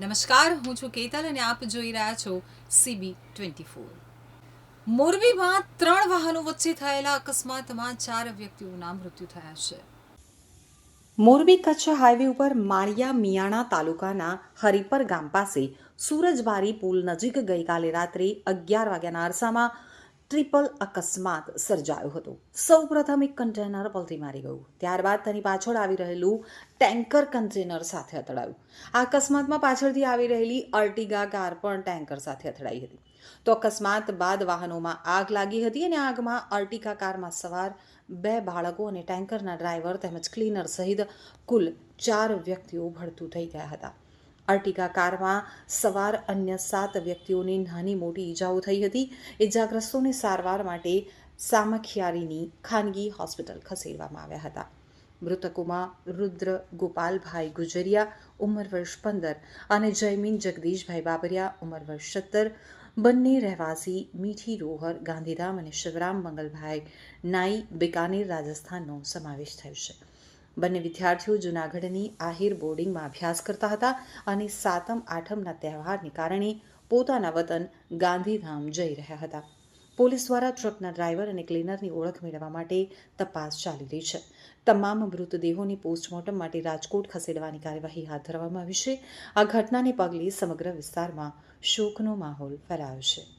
નમસ્કાર, હું છું કેતલ અને આપ જોઈ રહ્યા છો સીબી ટ્વેન્ટી ફોર મોરબીમાં ત્રણ વાહનો વચ્ચે થયેલા અકસ્માતમાં ચાર વ્યક્તિઓના મૃત્યુ થયા છે. મોરબી કચ્છ હાઈવે ઉપર માળિયા મિયાણા તાલુકાના હરિપર ગામ પાસે સૂરજબારી પુલ નજીક ગઈકાલે રાત્રે અગિયાર વાગ્યાના અરસામાં ટ્રિપલ અકસ્માત સર્જાયો હતો. સૌ પ્રથમ એક કન્ટેનર પલટી મારી ગયું. ત્યારબાદ તેની પાછળ આવી રહેલું ટેન્કર કન્ટેનર સાથે અથડાયું. આ અકસ્માતમાં પાછળથી આવી રહેલી અર્ટિગા કાર પણ ટેન્કર સાથે અથડાઈ હતી. તો અકસ્માત બાદ વાહનોમાં આગ લાગી હતી અને આગમાં અર્ટિગા કારમાં સવાર બે બાળકો અને ટેન્કરના ડ્રાઈવર તેમજ ક્લીનર સહિત કુલ ચાર વ્યક્તિઓ ભડતું થઈ ગયા હતા. અર્ટિગા કારમાં સવાર અન્ય સાત વ્યક્તિઓને નાની મોટી ઈજાઓ થઈ હતી. ઈજાગ્રસ્તોને સારવાર માટે સામખિયારીની ખાનગી હોસ્પિટલ ખસેડવામાં આવ્યા હતા. મૃતકોમાં રુદ્ર ગોપાલભાઈ ગુજરિયા, ઉંમર વર્ષ પંદર, અને જયમીન જગદીશભાઈ બાબરિયા, ઉંમર વર્ષ સત્તર. બંને રહેવાસી મીઠી રોહર, ગાંધીધામ અને શિવરામ મંગલભાઈ નાઈ, બિકાનેર, રાજસ્થાનનો સમાવેશ થયો છે. બંને વિદ્યાર્થીઓ જૂનાગઢની આહિર બોર્ડિંગમાં અભ્યાસ કરતા હતા અને સાતમ, આઠમના તહેવારને કારણે પોતાના વતન ગાંધીધામ જઈ રહ્યા હતા. પોલીસ દ્વારા ટ્રકના ડ્રાઈવર અને ક્લીનરની ઓળખ મેળવવા માટે તપાસ ચાલી રહી છે. તમામ મૃતદેહોની પોસ્ટમોર્ટમ માટે રાજકોટ ખસેડવાની કાર્યવાહી હાથ ધરવામાં આવી છે. આ ઘટનાને પગલે સમગ્ર વિસ્તારમાં શોકનો માહોલ ફેલાયો છે.